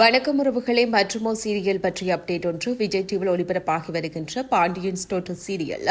வணக்கம் உறவுகளே மற்றுமோ சீரியல் பற்றிய அப்டேட் ஒன்று விஜய் டிவியில் ஒளிபரப்பாகி வருகின்ற பாண்டியன் ஸ்டோட்டல் சீரியல்.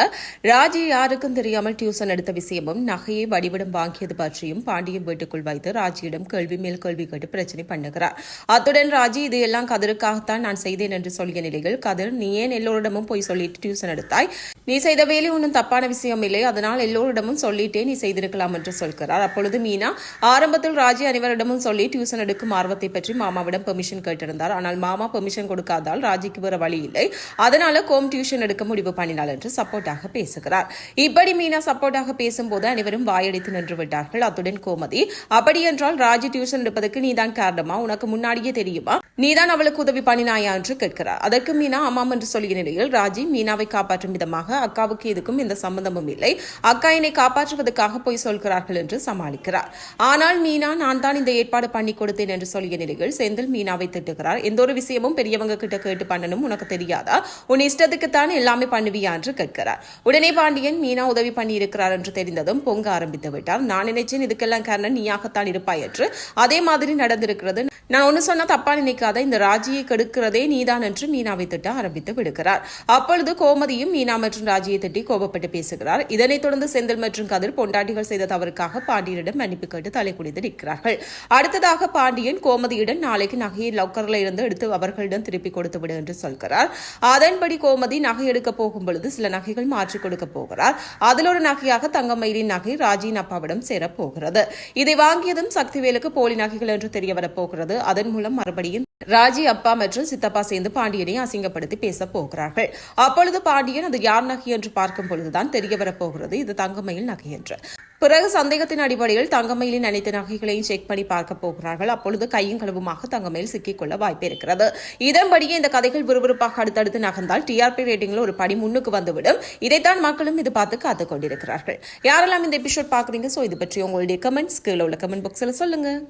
ராஜி யாருக்கும் தெரியாமல் டியூசன் எடுத்த விஷயமும் நகையை வடிவிடம் வாங்கியது பற்றியும் பாண்டியன் வீட்டுக்குள் வைத்து ராஜியிடம் கேள்வி மேல் கேள்வி கேட்டு பிரச்சனை பண்ணுகிறார். அத்துடன் ராஜி இது எல்லாம் கதிருக்காகத்தான் நான் செய்தேன் என்று சொல்லிய நிலையில் கதிர் நீ ஏன் எல்லோரிடமும் போய் சொல்லிட்டு டியூசன் எடுத்தாய்? நீ செய்த வேலை ஒன்றும் தப்பான விஷயம் இல்லை. அதனால் எல்லோரிடமும் சொல்லிட்டே நீ செய்திருக்கலாம் என்று சொல்கிறார். அப்பொழுது மீனா ஆரம்பத்தில் ராஜி அனைவரிடமும் சொல்லி டியூசன் எடுக்கும் ஆர்வத்தை பற்றி மாமாவிடம் பெர்மிஷன் கேட்டிருந்தார். ஆனால் மாமா பெர்மிஷன் கொடுக்காதால் ராஜிக்கு வேற வழி இல்லை. அதனால கோம் டியூஷன் எடுக்க முடிவு பண்ணினாள் என்று சப்போர்ட்டாக பேசுகிறார். இப்படி மீனா சப்போர்ட்டாக பேசும்போது அனைவரும் வாயடித்து நின்று விட்டார்கள். அத்துடன் கோமதி அப்படி என்றால் ராஜி டியூஷன் எடுப்பதற்கு நீதான் காரணமா? உனக்கு முன்னாடியே தெரியுமா? நீதான் அவளுக்கு உதவி பண்ணினாயா என்று கேட்கிறார். அதற்கு மீனா ஆமாம் என்று சொல்லிய நிலையில் ராஜி மீனாவை காப்பாற்றும் விதமாக அக்காவுக்கு எதுக்கும் எந்த சம்பந்தமும் இல்லை. அக்கா என்னை காப்பாற்றுவதற்காக போய் சொல்கிறார்கள் என்று சமாளிக்கிறார். ஆனால் மீனா நான் தான் இந்த ஏற்பாடு பண்ணி கொடுத்தேன் என்று சொல்லிய நிலையில் செந்தில் மீனாவை திட்டுகிறார். எந்த ஒரு விஷயமும் பெரியவங்க கிட்ட கேட்டு பண்ணணும் உனக்கு தெரியாதா? உன் இஷ்டத்துக்குத்தான் எல்லாமே பண்ணுவியா என்று கேட்கிறார். உடனே பாண்டியன் மீனா உதவி பண்ணி இருக்கிறார் என்று தெரிந்ததும் பொங்க ஆரம்பித்து விட்டார். நான் நினைச்சேன் இதுக்கெல்லாம் காரணம் நீயாகத்தான் இருப்பாய் என்று. அதே மாதிரி நடந்திருக்கிறது. நான் ஒன்னு சொன்னா தப்பா நினைக்காத இந்த ராஜியை கெடுக்கிறதே நீதான் என்று மீனாவை திட்ட ஆரம்பித்து விடுகிறார். அப்பொழுது கோமதியும் மீனா மற்றும் ராஜியை திட்டி கோபப்பட்டு பேசுகிறார். இதனைத் தொடர்ந்து செந்தில் மற்றும் கதிர் பொண்டாட்டிகள் செய்த தவறுக்காக பாண்டியனிடம் மன்னிப்பு கேட்டு தலை குடித்து நிற்கிறார்கள். அடுத்ததாக பாண்டியன் கோமதியிடம் நாளைக்கு நகையை லக்கர்ல இருந்து எடுத்து அவர்களிடம் திருப்பி கொடுத்து விடு என்று சொல்கிறார். அதன்படி கோமதி நகை எடுக்க போகும் பொழுது சில நகைகள் மாற்றிக் கொடுக்க போகிறார். அதில் ஒரு நகையாக தங்கமயிலின் நகை ராஜின் அப்பாவிடம் சேரப்போகிறது இதை வாங்கியதும் சக்திவேலுக்கு போலி நகைகள் என்று தெரிய வரப்போகிறது அதன் மூலம் மறுபடியும் ராஜி அப்பா மற்றும் சித்தப்பா சேர்ந்து பாண்டியனை அசிங்கப்படுத்தி பேச போகிறார்கள். அப்பொழுது பாண்டியன் அது யார் நகை? என்று பார்க்கும் பொழுதுதான் தெரிய வரப்போகிறது இது தங்கமயில் நகை என்று. பிறகு சந்தேகத்தின் அடிப்படையில் தங்கமயிலின் அனைத்து நகைகளையும் செக் பண்ணி பார்க்க போகிறார்கள். அப்பொழுது கையும் களவுமாக தங்கமயில் சிக்கிக்கொள்ள வாய்ப்பு இருக்கிறது இதன்படியே இந்த கதைகள் விறுவிறுப்பாக அடுத்தடுத்து நகர்ந்தால் டிஆர்பி ரேட்டிங்ல ஒரு படி முன்னுக்கு வந்துவிடும். இதைத்தான் மக்களும் இது பார்த்து காத்துக் கொண்டிருக்கிறார்கள். யாரெல்லாம் இந்த எபிசோட் பார்க்குறீங்க? ஸோ இது பற்றி உங்களுடைய கமெண்ட்ஸ் கீழே உள்ள கமெண்ட் பாக்ஸில் சொல்லுங்க.